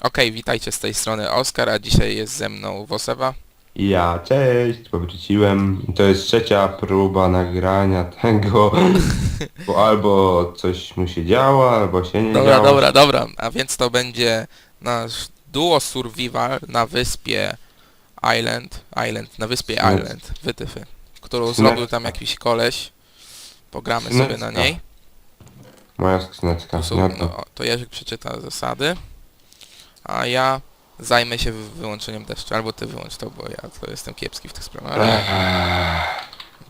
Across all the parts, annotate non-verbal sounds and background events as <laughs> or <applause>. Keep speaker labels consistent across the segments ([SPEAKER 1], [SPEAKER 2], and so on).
[SPEAKER 1] Okej, witajcie z tej strony Oskar, a dzisiaj jest ze mną Wosewa.
[SPEAKER 2] Ja, cześć, powróciłem. To jest trzecia próba nagrania <laughs> tego, bo albo coś mu się działo, albo się nie
[SPEAKER 1] Dobra,
[SPEAKER 2] działo.
[SPEAKER 1] dobra, dobra. A więc to będzie nasz duo survival na wyspie Island, Island, na wyspie. Island, wytyfy, którą zrobił tam jakiś koleś. Pogramy sobie na niej.
[SPEAKER 2] Moja skrzyneczka.
[SPEAKER 1] Tu są, no,
[SPEAKER 2] to
[SPEAKER 1] Jerzyk przeczyta zasady, a ja zajmę się wy- wyłączeniem deszczu, albo ty wyłącz to, bo ja to jestem kiepski w tych sprawach, ale,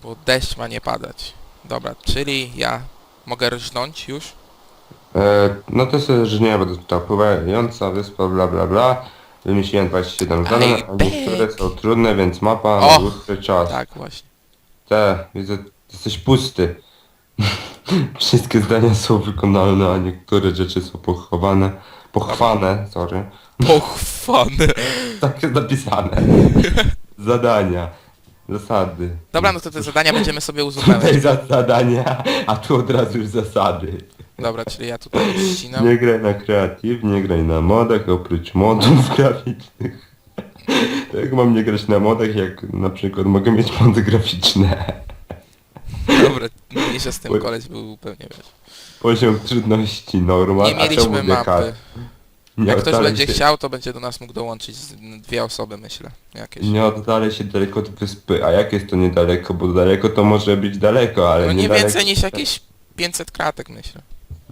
[SPEAKER 1] bo deszcz ma nie padać. Dobra, czyli ja mogę rżnąć już?
[SPEAKER 2] E, no to sobie, nie będę tutaj pływająca wyspa, bla bla bla. Wymyśliłem 27
[SPEAKER 1] Ej,
[SPEAKER 2] zadań, a niektóre są trudne, więc mapa
[SPEAKER 1] Och,
[SPEAKER 2] na dłuższy czas.
[SPEAKER 1] Tak, właśnie.
[SPEAKER 2] Te, widzę, jesteś pusty. <laughs> Wszystkie zdania są wykonalne, a niektóre rzeczy są pochowane, pochwane, sorry.
[SPEAKER 1] Pochwane. <laughs>
[SPEAKER 2] Tak jest napisane. Zadania. Zasady.
[SPEAKER 1] Dobra, no to te zadania będziemy sobie
[SPEAKER 2] Tutaj
[SPEAKER 1] uzupełniać.
[SPEAKER 2] za zadania, a tu od razu już zasady.
[SPEAKER 1] Dobra, czyli ja tutaj ścinam.
[SPEAKER 2] Nie graj na kreatyw, nie graj na modach, oprócz modów <laughs> graficznych. Jak mam nie grać na modach, jak na przykład mogę mieć mody graficzne.
[SPEAKER 1] Dobra, mniejsza z tym koleś był pewnie, wiesz.
[SPEAKER 2] Poziom trudności normal,
[SPEAKER 1] Nie
[SPEAKER 2] a czemu nie
[SPEAKER 1] mapy.
[SPEAKER 2] Nie
[SPEAKER 1] Jak ktoś
[SPEAKER 2] oddalaj
[SPEAKER 1] będzie
[SPEAKER 2] się,
[SPEAKER 1] chciał, to będzie do nas mógł dołączyć z dwie osoby, myślę. Jakieś.
[SPEAKER 2] Nie oddalaj się daleko od wyspy, a jak jest to niedaleko, bo daleko to może być daleko, ale
[SPEAKER 1] No nie
[SPEAKER 2] niedaleko-
[SPEAKER 1] więcej niż jakieś 500 kratek, myślę.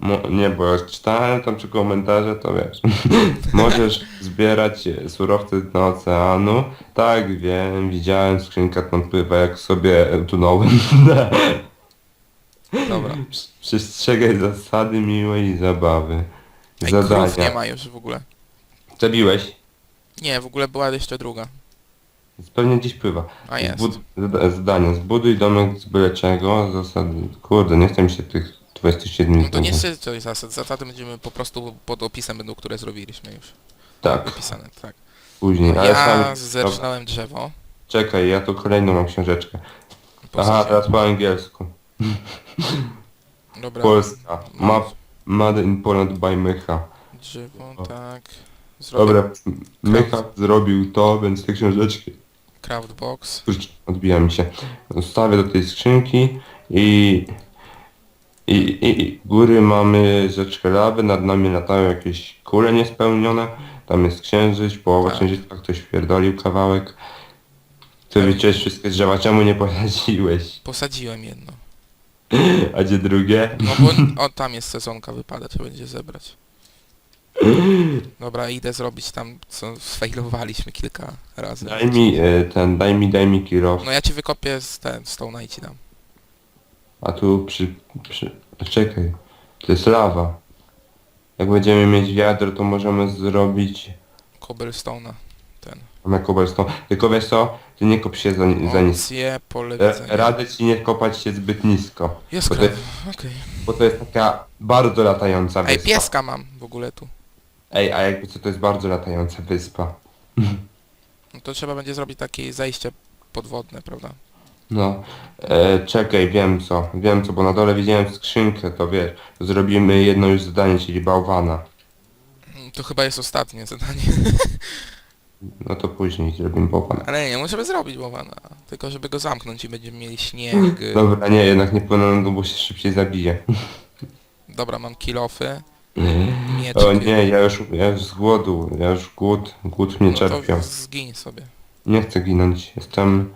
[SPEAKER 2] Mo, nie, bo jak czytałem tam czy komentarze, to wiesz. <laughs> Możesz zbierać surowce z dna oceanu. Tak, wiem, widziałem, skrzynka tam pływa, jak sobie tunąłem. <laughs>
[SPEAKER 1] Dobra.
[SPEAKER 2] Przestrzegaj zasady miłej zabawy.
[SPEAKER 1] Ej, krów nie
[SPEAKER 2] Zadania.
[SPEAKER 1] ma już w ogóle.
[SPEAKER 2] Zabiłeś?
[SPEAKER 1] Nie, w ogóle była jeszcze druga.
[SPEAKER 2] Pewnie gdzieś pływa.
[SPEAKER 1] A jest.
[SPEAKER 2] Zbud- zada- zadania. Zbuduj domek z byle czego. Zasady. Kurde, nie chcę mi się tych 27
[SPEAKER 1] No to nie
[SPEAKER 2] znowu.
[SPEAKER 1] szczytuj zasad. Zasady będziemy po prostu pod opisem będą, które zrobiliśmy już.
[SPEAKER 2] Tak,
[SPEAKER 1] Wypisane, tak.
[SPEAKER 2] później. Ale
[SPEAKER 1] Ja
[SPEAKER 2] sam...
[SPEAKER 1] zerżnąłem drzewo.
[SPEAKER 2] Czekaj, ja tu kolejną mam książeczkę. Aha, teraz po angielsku.
[SPEAKER 1] Dobra.
[SPEAKER 2] Polska. Map Made in Poland by Mycha.
[SPEAKER 1] Drzewo,
[SPEAKER 2] O.
[SPEAKER 1] tak. Zrobię
[SPEAKER 2] Dobra, Mycha zrobił to, więc te książeczki.
[SPEAKER 1] craftbox.
[SPEAKER 2] Kurczę, odbija mi się. Stawię do tej skrzynki i... I, i, I góry mamy rzeczkę lawy, nad nami latają jakieś kule niespełnione. Tam jest księżyc, połowa
[SPEAKER 1] Tak.
[SPEAKER 2] księżyca, ktoś wpierdolił kawałek. Ty
[SPEAKER 1] Tak.
[SPEAKER 2] wyciąłeś wszystkie drzewa, czemu nie posadziłeś?
[SPEAKER 1] Posadziłem jedno.
[SPEAKER 2] A gdzie drugie?
[SPEAKER 1] No bo o tam jest sezonka wypada, trzeba będzie zebrać. Dobra, idę zrobić tam, co sfailowaliśmy kilka razy.
[SPEAKER 2] Daj mi e, ten, daj mi, daj mi kirow.
[SPEAKER 1] No ja ci wykopię z ten, z tą i ci dam.
[SPEAKER 2] A tu przy, przy... Czekaj. To jest lawa. Jak będziemy mieć wiadro, to możemy zrobić...
[SPEAKER 1] Cobblestone'a. Ten.
[SPEAKER 2] Na cobblestone. Tylko wiesz co? Ty nie kop się za, za.
[SPEAKER 1] Opcje, pole
[SPEAKER 2] E,
[SPEAKER 1] widzenia.
[SPEAKER 2] Radzę ci nie kopać się zbyt nisko.
[SPEAKER 1] Jest
[SPEAKER 2] bo to,
[SPEAKER 1] krew, okej.
[SPEAKER 2] bo to jest taka bardzo latająca
[SPEAKER 1] Ej,
[SPEAKER 2] wyspa.
[SPEAKER 1] pieska mam w ogóle tu.
[SPEAKER 2] Ej, a jakby co to jest bardzo latająca wyspa. <laughs>
[SPEAKER 1] No to trzeba będzie zrobić takie zejście podwodne, prawda?
[SPEAKER 2] No. E, czekaj, wiem co. Wiem co, bo na dole widziałem skrzynkę, to wiesz. Zrobimy jedno już zadanie, czyli bałwana.
[SPEAKER 1] Mm, To chyba jest ostatnie zadanie. <laughs>
[SPEAKER 2] No to później zrobimy bałwana.
[SPEAKER 1] Ale nie, musimy zrobić bałwana. Tylko żeby go zamknąć i będziemy mieli śnieg. y,
[SPEAKER 2] Dobra, nie, jednak nie płynę, bo się szybciej zabije.
[SPEAKER 1] Dobra, mam kilofy. Miecz.
[SPEAKER 2] O nie, ja już, ja już z głodu, ja już głód, głód mnie
[SPEAKER 1] no
[SPEAKER 2] czerpiał.
[SPEAKER 1] to zgiń sobie.
[SPEAKER 2] Nie chcę ginąć, jestem,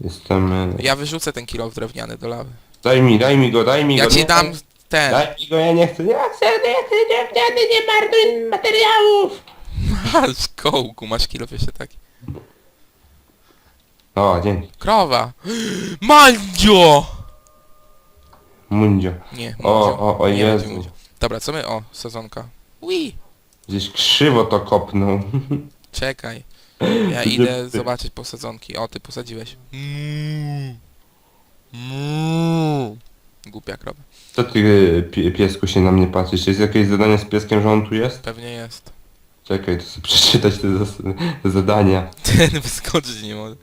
[SPEAKER 2] jestem... e,
[SPEAKER 1] Ja wyrzucę ten kilof drewniany do lawy.
[SPEAKER 2] Daj mi, daj mi go, daj mi
[SPEAKER 1] Ja
[SPEAKER 2] go.
[SPEAKER 1] ci
[SPEAKER 2] nie,
[SPEAKER 1] dam ten.
[SPEAKER 2] Daj mi go, ja nie chcę, nie chcę, nie chcę, drewniany, nie marnuj materiałów!
[SPEAKER 1] Masz kołku, masz kilof jeszcze taki.
[SPEAKER 2] O, dzięki.
[SPEAKER 1] Krowa! <gasps> Mandzio!
[SPEAKER 2] Mundzio.
[SPEAKER 1] Nie,
[SPEAKER 2] O,
[SPEAKER 1] Mundzio.
[SPEAKER 2] o, o
[SPEAKER 1] Nie
[SPEAKER 2] Jezu.
[SPEAKER 1] Dobra, co my? O, sezonka. Ui!
[SPEAKER 2] Gdzieś krzywo to kopnął. <laughs>
[SPEAKER 1] Czekaj. <laughs> Ja idę zobaczyć po sezonki. O, ty posadziłeś. Mm. Mm. Głupia krowa.
[SPEAKER 2] Co ty, pie, piesku, się na mnie patrzysz? Jest jakieś zadanie z pieskiem, że on tu jest?
[SPEAKER 1] Pewnie jest.
[SPEAKER 2] Czekaj, to sobie przeczytać te, zas- te zadania.
[SPEAKER 1] Ten wyskoczyć nie może.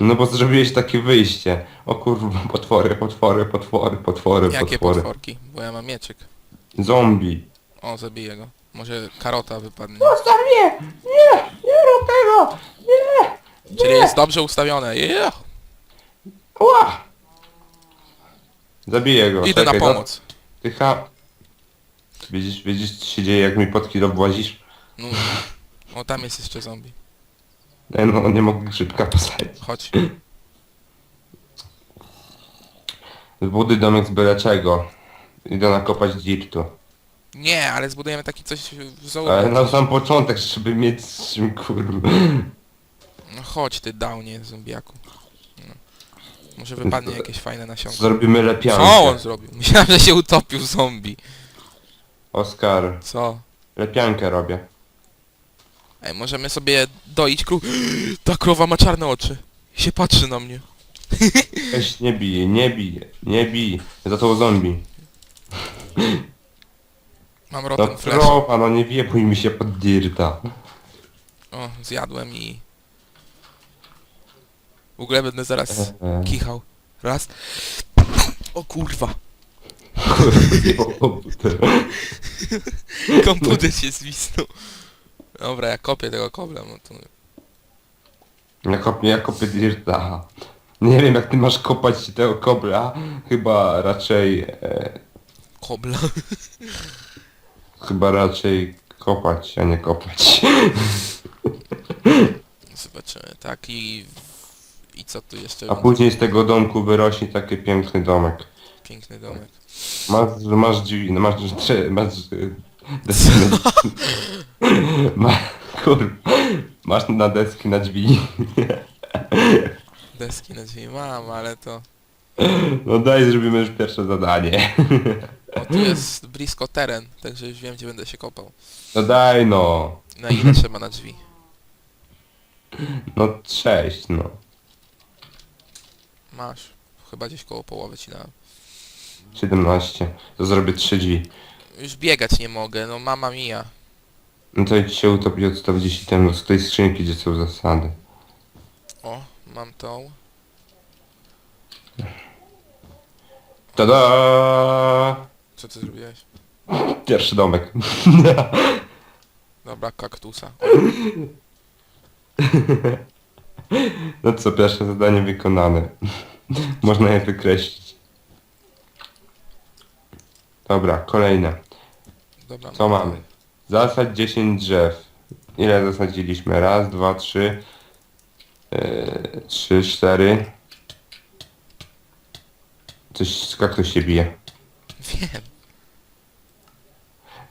[SPEAKER 2] No bo zrobiłeś takie wyjście. O kurwa, potwory, potwory, potwory, potwory,
[SPEAKER 1] Jakie
[SPEAKER 2] potwory.
[SPEAKER 1] potworki? Bo ja mam mieczyk.
[SPEAKER 2] Zombie.
[SPEAKER 1] O, zabiję go. Może karota wypadnie.
[SPEAKER 2] Zostaw mnie! Nie! Nie rób tego! Nie!
[SPEAKER 1] Czyli jest dobrze ustawione. Yeah.
[SPEAKER 2] Ła! Zabiję go.
[SPEAKER 1] Idę na
[SPEAKER 2] Czekaj,
[SPEAKER 1] pomoc.
[SPEAKER 2] No, ty ha... Widzisz, widzisz co się dzieje jak mi pod kilo włazisz?
[SPEAKER 1] No. O, tam jest jeszcze zombie.
[SPEAKER 2] Nie no, nie mogę szybka posadzić.
[SPEAKER 1] Chodź. <clears throat>
[SPEAKER 2] Zbuduj domek z byle czego. Idę nakopać dirtu.
[SPEAKER 1] Nie, ale zbudujemy taki coś w.
[SPEAKER 2] Ale na sam początek, żeby mieć z czym kurwa.
[SPEAKER 1] No chodź ty downie zombiaku. No. Może wypadnie jakieś fajne nasionko.
[SPEAKER 2] Zrobimy lepiankę.
[SPEAKER 1] Co on zrobił? <laughs> Myślałem, że się utopił zombie.
[SPEAKER 2] Oskar,
[SPEAKER 1] Co?
[SPEAKER 2] lepiankę robię.
[SPEAKER 1] Ej, możemy sobie doić krów. <gasps> Ta krowa ma czarne oczy. I się patrzy na mnie. <laughs>
[SPEAKER 2] Weź nie bij, nie bij, nie bij. Za to zombie. <laughs>
[SPEAKER 1] Mam
[SPEAKER 2] No
[SPEAKER 1] rotten flash.
[SPEAKER 2] krowa, no nie wiepuj mi się pod dirta.
[SPEAKER 1] O, zjadłem i... W ogóle będę zaraz
[SPEAKER 2] Ehe.
[SPEAKER 1] kichał. Raz. O kurwa. <laughs> Komputer się zwisnął. Dobra, ja kopię tego kobla, no to...
[SPEAKER 2] Ja kopię, ja kopię dirta. Nie wiem jak ty masz kopać tego kobra. Chyba raczej... E,
[SPEAKER 1] Kobla.
[SPEAKER 2] chyba raczej kopać, a nie kopać.
[SPEAKER 1] Zobaczymy, tak i... I co tu jeszcze?
[SPEAKER 2] A później z tego domku wyrośnie taki piękny domek.
[SPEAKER 1] Piękny domek.
[SPEAKER 2] Masz, masz drzwi, no masz, masz, na, <laughs> ma, kur, masz na deski na drzwi.
[SPEAKER 1] Deski na drzwi mam, ale to...
[SPEAKER 2] No daj, zrobimy już pierwsze zadanie.
[SPEAKER 1] O, tu jest blisko teren, także już wiem, gdzie będę się kopał.
[SPEAKER 2] No daj no.
[SPEAKER 1] Na ile trzeba na drzwi?
[SPEAKER 2] No sześć, no.
[SPEAKER 1] Masz. Chyba gdzieś koło połowy ci dałem.
[SPEAKER 2] 17. To zrobię trzy drzwi.
[SPEAKER 1] Już biegać nie mogę, no mama mia.
[SPEAKER 2] No to idź się utopić odstaw gdzieś temu z tej skrzynki, gdzie są zasady.
[SPEAKER 1] O, mam tą.
[SPEAKER 2] Tada!
[SPEAKER 1] Co ty zrobiłeś?
[SPEAKER 2] Pierwszy domek.
[SPEAKER 1] Dobra, kaktusa.
[SPEAKER 2] No co, pierwsze zadanie wykonane. Można je wykreślić. Dobra, kolejne.
[SPEAKER 1] Dobra.
[SPEAKER 2] Co mamy? Zasad 10 drzew. Ile zasadziliśmy? Raz, dwa, trzy. Yy, trzy, cztery. Coś, jak to się bije?
[SPEAKER 1] Wiem.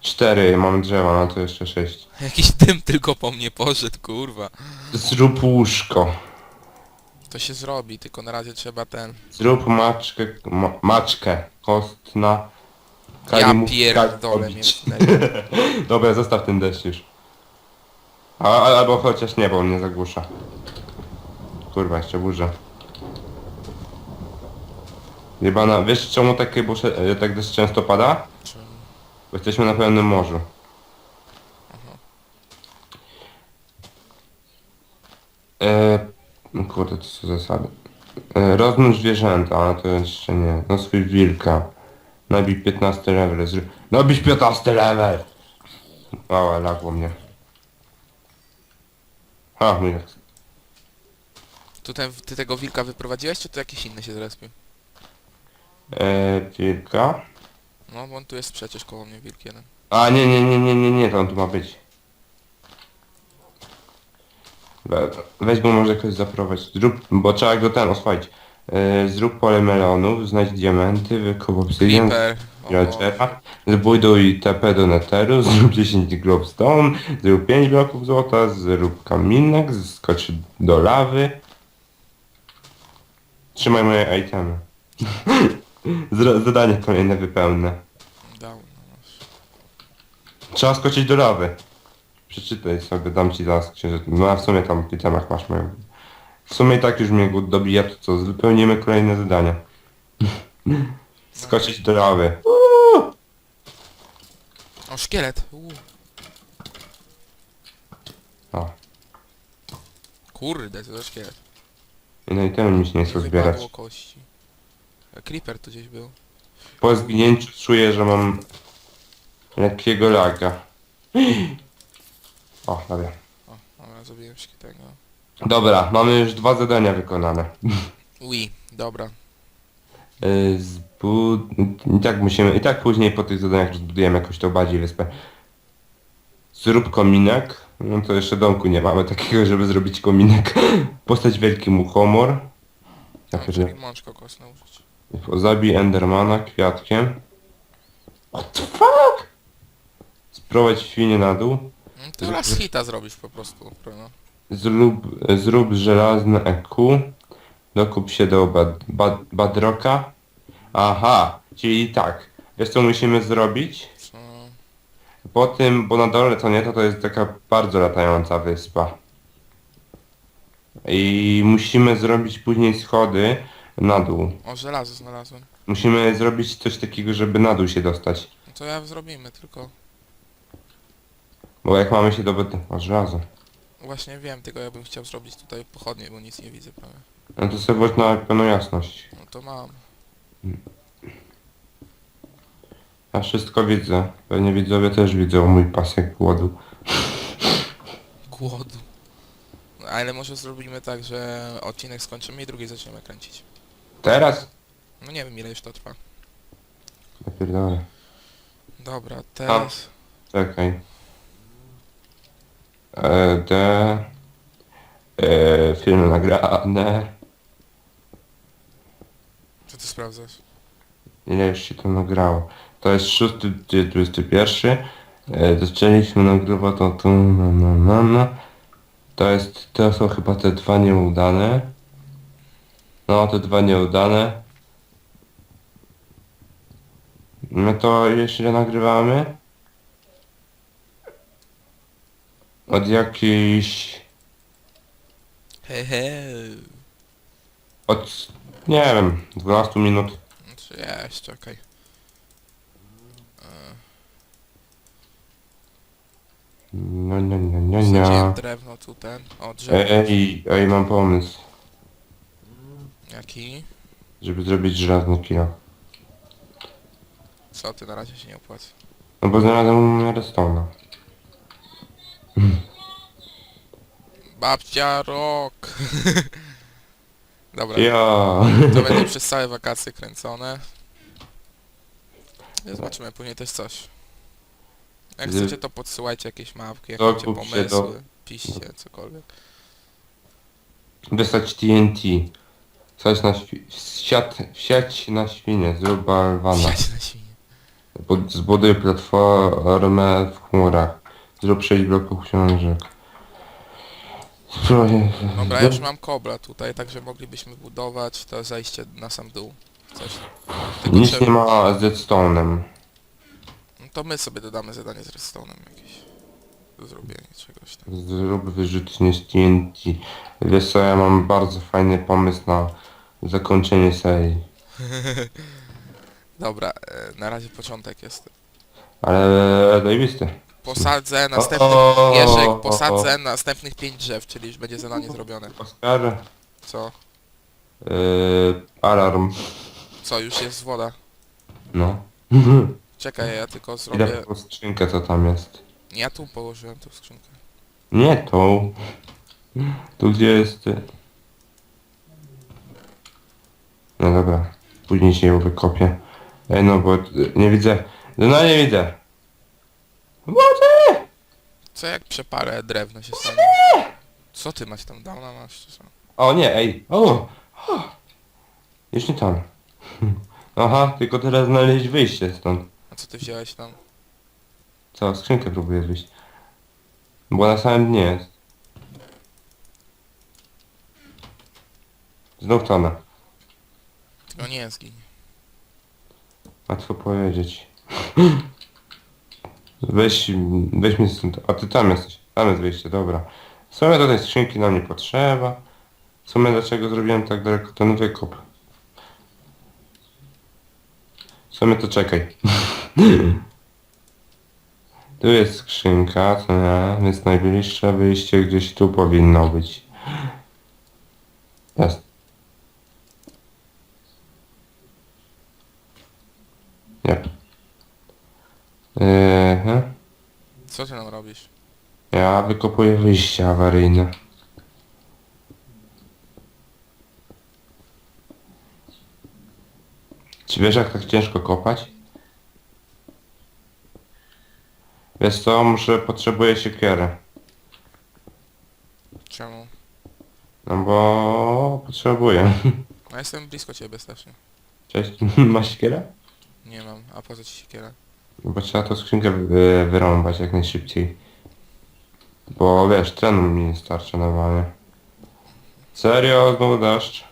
[SPEAKER 2] Cztery, mam drzewa, no to jeszcze sześć.
[SPEAKER 1] Jakiś dym tylko po mnie poszedł, kurwa.
[SPEAKER 2] Zrób łóżko.
[SPEAKER 1] To się zrobi, tylko na razie trzeba ten...
[SPEAKER 2] Zrób maczkę, ma, maczkę kostna.
[SPEAKER 1] Ja
[SPEAKER 2] Kalimów-
[SPEAKER 1] pierdolę mnie. <laughs>
[SPEAKER 2] Dobra, zostaw ten deszcz już. A, a- albo chociaż nie, bo on mnie zagłusza. Kurwa, jeszcze burza. Jebana, wiesz czemu takie busze, e, tak deszcz często pada?
[SPEAKER 1] Czym?
[SPEAKER 2] Bo jesteśmy na pełnym morzu. E, no kurde, to są zasady. E, rozmnóż zwierzęta, ale to jeszcze nie. No swój wilka. Nabij 15 level. Zrób... Nabić 15 level! Mała, lagło mnie. Ha, mój jak...
[SPEAKER 1] Tu ten, ty tego wilka wyprowadziłeś, czy to jakiś inny się zrespił?
[SPEAKER 2] E, wilka?
[SPEAKER 1] No, bo on tu jest przecież koło mnie wilk jeden.
[SPEAKER 2] A nie, nie, nie, nie, nie, nie, to on tu ma być. We, weź go może jakoś zaprowadź. Zrób, bo trzeba go ten oswoić. E, zrób pole melonów, znajdź diamenty, wykop obsydian,
[SPEAKER 1] Creeper.
[SPEAKER 2] villagera, zbuduj TP do netheru, <laughs> zrób 10 glowstone, zrób 5 bloków złota, zrób kaminek, skocz do lawy. Trzymaj moje itemy. <laughs> Zadanie kolejne wypełnę.
[SPEAKER 1] Masz.
[SPEAKER 2] Trzeba skoczyć do lawy. Przeczytaj sobie, dam ci zaraz księżyc. No a w sumie tam w itemach masz moją. W sumie i tak już mnie głód dobija, to co, wypełnimy kolejne zadania. Skoczyć do lawy.
[SPEAKER 1] O, szkielet! Uu.
[SPEAKER 2] O.
[SPEAKER 1] Kurde, co za szkielet.
[SPEAKER 2] No i temu mi się nie chce zbierać.
[SPEAKER 1] wypadło kości. A Creeper tu gdzieś był.
[SPEAKER 2] Po zginięciu czuję, że mam lekkiego laga. O, dobra.
[SPEAKER 1] O, dobra, zrobiłem tego.
[SPEAKER 2] Dobra, mamy już dwa zadania wykonane.
[SPEAKER 1] Ui, dobra.
[SPEAKER 2] Yy, Zbud... I tak musimy, i tak później po tych zadaniach rozbudujemy jakoś tą bardziej wyspę. Zrób kominek. No to jeszcze domku nie mamy takiego, żeby zrobić kominek. Postać wielki muchomor.
[SPEAKER 1] No,
[SPEAKER 2] Ja
[SPEAKER 1] czyli
[SPEAKER 2] pierdolę.
[SPEAKER 1] mącz kokosna użyć.
[SPEAKER 2] Zabij Endermana kwiatkiem. What the fuck? Sprowadź świnię na dół.
[SPEAKER 1] No, to raz hita zrobisz po prostu, no.
[SPEAKER 2] Zrób, zrób żelazne EQ. Dokup się do bad, bad, Badroka. Aha, czyli tak. Wiesz co musimy zrobić?
[SPEAKER 1] Co?
[SPEAKER 2] Po tym, bo na dole to nie, to to jest taka bardzo latająca wyspa. I musimy zrobić później schody na dół.
[SPEAKER 1] O, żelazo znalazłem.
[SPEAKER 2] Musimy zrobić coś takiego, żeby na dół się dostać.
[SPEAKER 1] No to ja zrobimy, tylko...
[SPEAKER 2] Bo jak mamy się do... O, żelazo.
[SPEAKER 1] Właśnie wiem, tylko ja bym chciał zrobić tutaj pochodnie, bo nic nie widzę prawie.
[SPEAKER 2] No to sobie włącz na pełną jasność.
[SPEAKER 1] No to mam.
[SPEAKER 2] Ja wszystko widzę. Pewnie widzowie też widzą mój pasek głodu.
[SPEAKER 1] Głodu. No, ale może zrobimy tak, że odcinek skończymy i drugi zaczniemy kręcić.
[SPEAKER 2] Teraz?
[SPEAKER 1] No nie wiem ile już to trwa.
[SPEAKER 2] Ja pierdolę.
[SPEAKER 1] Dobra, teraz...
[SPEAKER 2] Czekaj. E, D. E, film nagrane.
[SPEAKER 1] Co ty sprawdzasz?
[SPEAKER 2] Ile już się to nagrało? To jest 6, 21. E, zaczęliśmy nagrywać to tu, no, no, no, no. To jest, to są chyba te dwa nieudane. No, te dwa nieudane. No to jeszcze nagrywamy. Od jakiejś...
[SPEAKER 1] He he.
[SPEAKER 2] Od... nie wiem, 12 minut.
[SPEAKER 1] Znaczy jeszcze, okej.
[SPEAKER 2] No, nie, nie, nie,
[SPEAKER 1] Wsadziłem
[SPEAKER 2] nie.
[SPEAKER 1] drewno tu ten. O, drzewo.
[SPEAKER 2] Ej, ej, mam pomysł.
[SPEAKER 1] Jaki?
[SPEAKER 2] Żeby zrobić żelazny kilo.
[SPEAKER 1] Co ty na razie się nie opłaca.
[SPEAKER 2] No bo znalazłem redstone'a.
[SPEAKER 1] Babcia rok! <laughs> Dobra,
[SPEAKER 2] Ja.
[SPEAKER 1] to będzie przez całe wakacje kręcone. I Zobaczymy później też coś. Jak chcecie to podsyłajcie jakieś mapki, jak
[SPEAKER 2] Dokup
[SPEAKER 1] macie
[SPEAKER 2] się
[SPEAKER 1] pomysły, piszcie, cokolwiek.
[SPEAKER 2] Wysłać TNT. Wstać na świ... Wsiać na świnie. Zrób balwana.
[SPEAKER 1] Siadź na świnie.
[SPEAKER 2] Bud- Zbuduj platformę w chmurach. Zrób 6 bloków książek.
[SPEAKER 1] Dobra, ja już mam kobla tutaj, także moglibyśmy budować to zejście na sam dół. Coś. Tylko
[SPEAKER 2] Nic
[SPEAKER 1] trzeba-
[SPEAKER 2] nie ma z redstone'em.
[SPEAKER 1] No to my sobie dodamy zadanie z redstone'em jakieś. Do zrobienia czegoś tam.
[SPEAKER 2] Zrób wyrzutnie z TNT. Wiesz co, ja mam bardzo fajny pomysł na zakończenie serii. <laughs>
[SPEAKER 1] Dobra, e, na razie początek jest.
[SPEAKER 2] Ale zajebisty.
[SPEAKER 1] Posadzę następnych...
[SPEAKER 2] o,
[SPEAKER 1] posadzę następnych 5 drzew, czyli już będzie zadanie zrobione.
[SPEAKER 2] Oskar,
[SPEAKER 1] Co?
[SPEAKER 2] yy, alarm.
[SPEAKER 1] Co, już jest woda.
[SPEAKER 2] No. <laughs>
[SPEAKER 1] Czekaj, ja tylko
[SPEAKER 2] Idę
[SPEAKER 1] zrobię...
[SPEAKER 2] po skrzynkę, co tam jest.
[SPEAKER 1] Ja tu położyłem tą skrzynkę.
[SPEAKER 2] Nie tą. Tu gdzie jest... ty? No dobra. Później się ją wykopię. Ej, no bo y, nie widzę. No nie widzę.
[SPEAKER 1] Co jak przeparę drewno się stanie? Co ty masz tam? Downa masz czy co?
[SPEAKER 2] O nie, ej. O! Już nie tam. <laughs> Aha, tylko teraz znaleźć wyjście stąd.
[SPEAKER 1] A co ty wziąłeś tam?
[SPEAKER 2] Co, skrzynkę próbuję wyjść. Bo na samym dnie jest. Znów tonę.
[SPEAKER 1] Tylko nie zgiń.
[SPEAKER 2] Łatwo powiedzieć. <laughs> Weź, weź mnie stąd. A ty tam jesteś. Tam jest wyjście, dobra. W sumie do tej skrzynki nam nie potrzeba. W sumie dlaczego zrobiłem tak daleko ten wykop? W sumie to czekaj. <laughs> tu jest skrzynka, co nie? Więc najbliższe wyjście gdzieś tu powinno być. Jest. Yep. He?
[SPEAKER 1] Co ty nam robisz?
[SPEAKER 2] Ja wykopuję wyjście awaryjne. Czy wiesz jak tak ciężko kopać? Wiesz co, muszę, potrzebuję siekierę.
[SPEAKER 1] Czemu?
[SPEAKER 2] No bo potrzebuję.
[SPEAKER 1] No jestem blisko ciebie strasznie.
[SPEAKER 2] Cześć, <laughs> masz siekierę?
[SPEAKER 1] Nie mam, a po co ci siekiera?
[SPEAKER 2] Bo trzeba tą skrzynkę wy, wyrąbać jak najszybciej. Bo wiesz, trenu mi nie starczy normalnie. Serio? Znowu deszcz?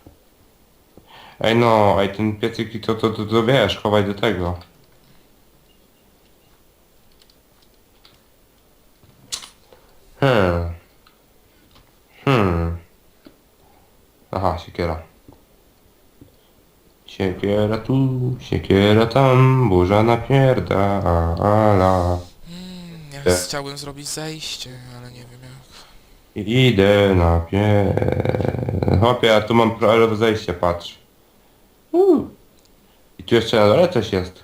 [SPEAKER 2] Ej no, ej ten piecyk to, to, to, to wiesz, chowaj do tego. Hmm. Hmm. Aha, siekiera. Siekiera tu, siekiera tam, burza napierdala.
[SPEAKER 1] Mm, ja
[SPEAKER 2] Tak.
[SPEAKER 1] chciałbym zrobić zejście, ale nie wiem jak.
[SPEAKER 2] Idę na pie... Hopie, a tu mam prawo zejście, patrz. Uuu. I tu jeszcze na dole coś jest.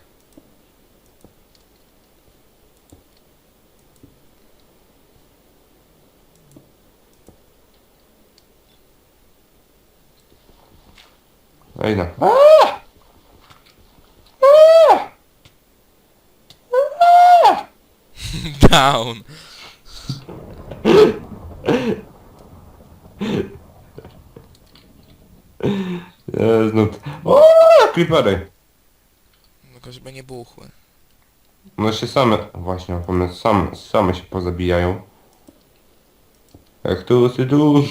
[SPEAKER 2] Ej no. Aaa!
[SPEAKER 1] Down!
[SPEAKER 2] Jest, no... O, creepery!
[SPEAKER 1] Tylko żeby nie buchły.
[SPEAKER 2] No się same, właśnie mam pomysł, same, same się pozabijają. Jak tu, ty tu. <laughs>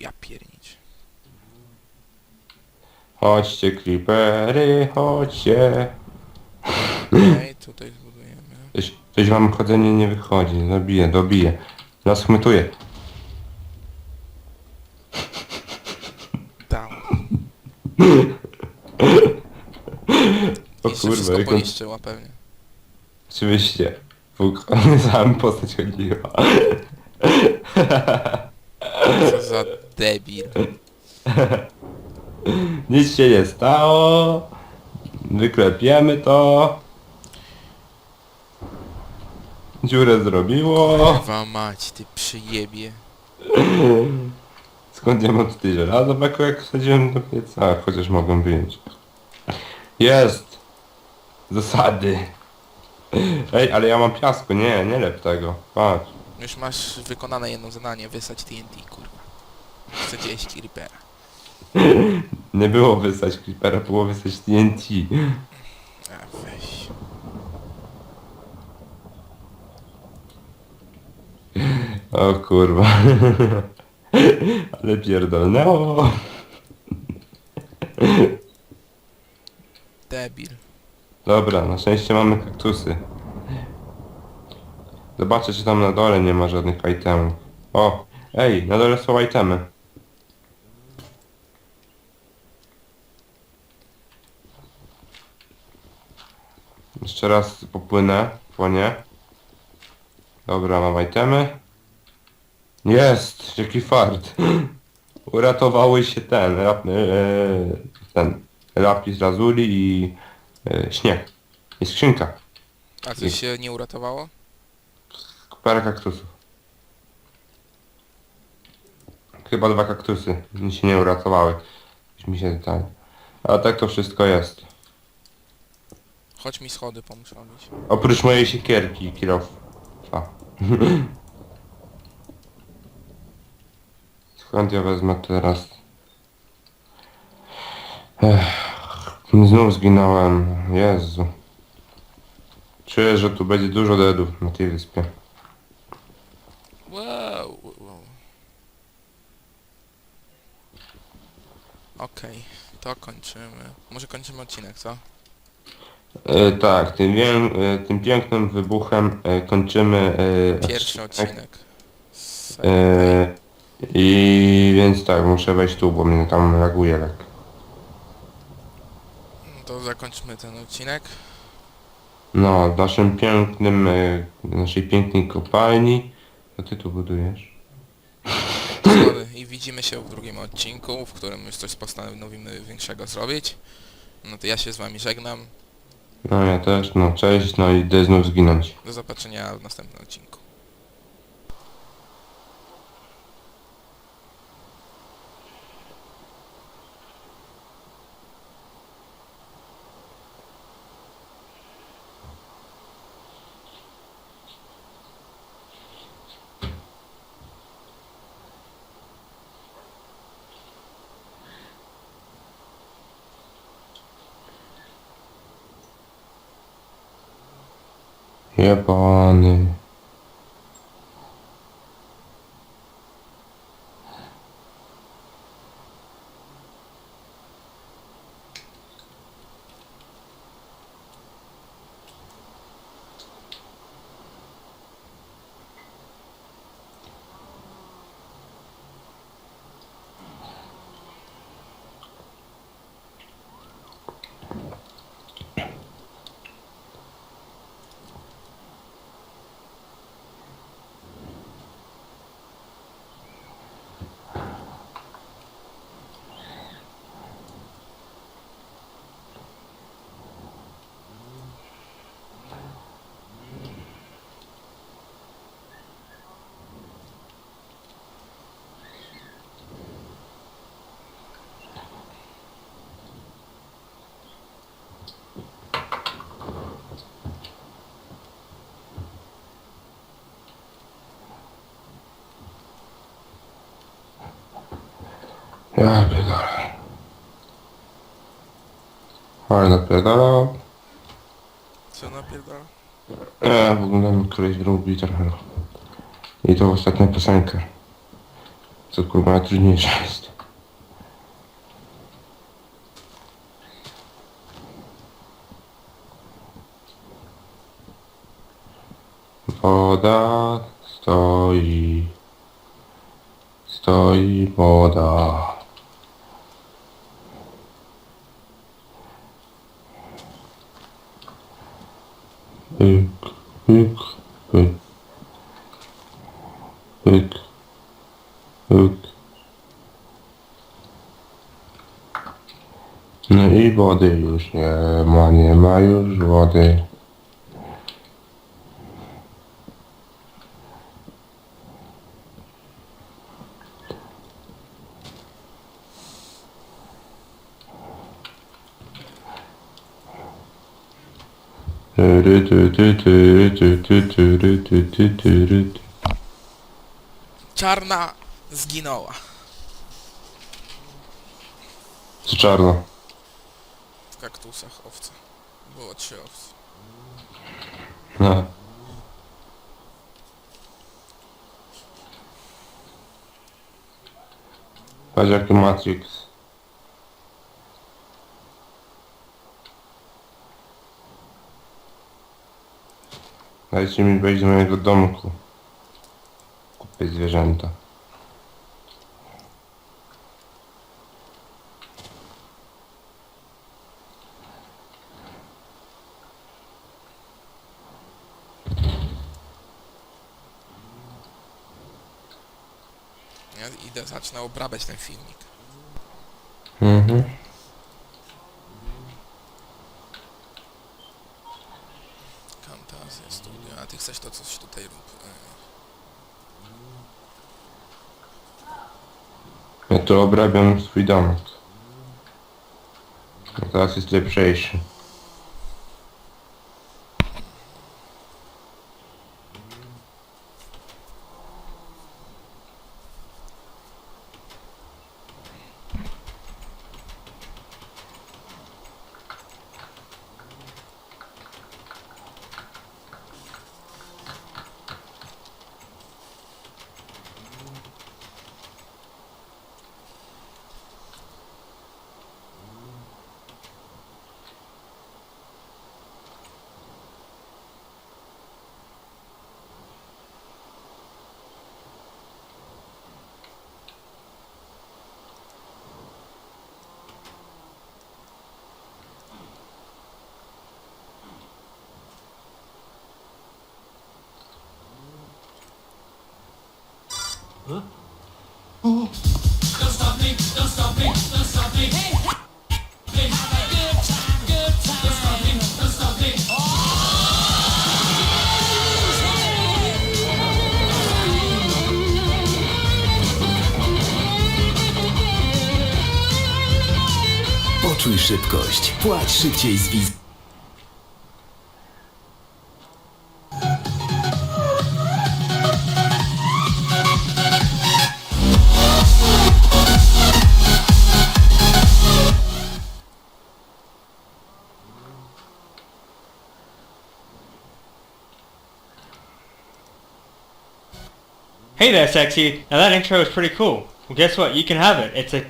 [SPEAKER 1] Ja piernić.
[SPEAKER 2] Chodźcie creepery, chodźcie.
[SPEAKER 1] Okej, tutaj zbudujemy.
[SPEAKER 2] Coś, coś wam chodzenie nie wychodzi, dobiję, dobiję. Rozchmytuję.
[SPEAKER 1] Down. <laughs>
[SPEAKER 2] O
[SPEAKER 1] I się
[SPEAKER 2] kurwa,
[SPEAKER 1] wszystko
[SPEAKER 2] jak on...
[SPEAKER 1] poniszczyła pewnie.
[SPEAKER 2] Oczywiście. Bóg, <laughs> sam postać chodziła.
[SPEAKER 1] Co za debil. <laughs> <laughs>
[SPEAKER 2] Nic się nie stało. Wyklepiemy to. Dziurę zrobiło.
[SPEAKER 1] Kurwa mać, ty przyjebie. <laughs>
[SPEAKER 2] Skąd ja mam tutaj żelazo beko jak wsadziłem do pieca? Chociaż mogłem wyjąć. Jest! Zasady. Ej, ale ja mam piasku, nie, nie lep tego. Patrz.
[SPEAKER 1] Już masz wykonane jedno zadanie, wysać TNT, kurwa. Chcę gdzieś creepera.
[SPEAKER 2] Nie było wysać creepera, było wysać TNT.
[SPEAKER 1] A weź.
[SPEAKER 2] O kurwa. Ale pierdolnęło.
[SPEAKER 1] Debil.
[SPEAKER 2] Dobra, na szczęście mamy kaktusy. Zobaczę, czy tam na dole nie ma żadnych itemów. O, ej, na dole są itemy. Jeszcze raz popłynę, płonie. Dobra, mam itemy. Jest! Jaki fart! <gasps> Uratowały się ten, rap, e, ten, lapis lazuli i e, śnieg. I skrzynka.
[SPEAKER 1] A coś się nie uratowało?
[SPEAKER 2] Parę kaktusów. Chyba dwa kaktusy. Mi się nie uratowały. Już mi się tak. A tak to wszystko jest.
[SPEAKER 1] Chodź mi schody pomóż robić.
[SPEAKER 2] Oprócz mojej siekierki kilofa. <laughs> Skąd ja wezmę teraz? Ech, znów zginąłem. Jezu. Czuję, że tu będzie dużo deadów na tej wyspie.
[SPEAKER 1] Wow, wow, wow. Okej, to kończymy. Może kończymy odcinek, co?
[SPEAKER 2] E, tak, tym, wiem, e, tym pięknym wybuchem e, kończymy e,
[SPEAKER 1] Pierwszy odcinek. Z-
[SPEAKER 2] E, I więc tak, muszę wejść tu, bo mnie tam laguje lekko.
[SPEAKER 1] to zakończmy ten odcinek.
[SPEAKER 2] No, w naszym pięknym, e, naszej pięknej kopalni. Co ty tu budujesz?
[SPEAKER 1] Sorry. I widzimy się w drugim odcinku, w którym już coś postanowimy większego zrobić. No to ja się z wami żegnam.
[SPEAKER 2] No ja też, no cześć, no i idę znów zginąć.
[SPEAKER 1] Do zobaczenia w następnym odcinku.
[SPEAKER 2] Jebany. Ja pierdolę. Ale napierdalał.
[SPEAKER 1] Co napierdala?
[SPEAKER 2] Ja w ogóle mi któryś drugi trochę. I to ostatnia piosenka. Co kurwa najtrudniejsza jest. Woda stoi. Stoi woda. Pyk, pyk, pyk. Pyk. Pyk. No i wody już nie ma, nie ma już wody. Tyry, ty, ty, tyry, ty, ty, tyry, ty, ty, tyry, ty.
[SPEAKER 1] Czarna zginęła.
[SPEAKER 2] Z czarno.
[SPEAKER 1] W kaktusach owca. Było trzy owce.
[SPEAKER 2] No. Patrz jaki Matrix. Dajcie mi wejść do mojego domku. Kupię zwierzęta.
[SPEAKER 1] Ja idę, zacznę obrabiać ten filmik.
[SPEAKER 2] Mhm.
[SPEAKER 1] Fantazja, studio. A ty to coś tutaj rób. E,
[SPEAKER 2] Ja tu obrabiam swój domek. Teraz jest lepszejszy.
[SPEAKER 3] Poczuj szybkość. Płać szybciej z wiz...
[SPEAKER 4] Hey there, sexy. Now that intro is pretty cool. Well, guess what? You can have it. It's a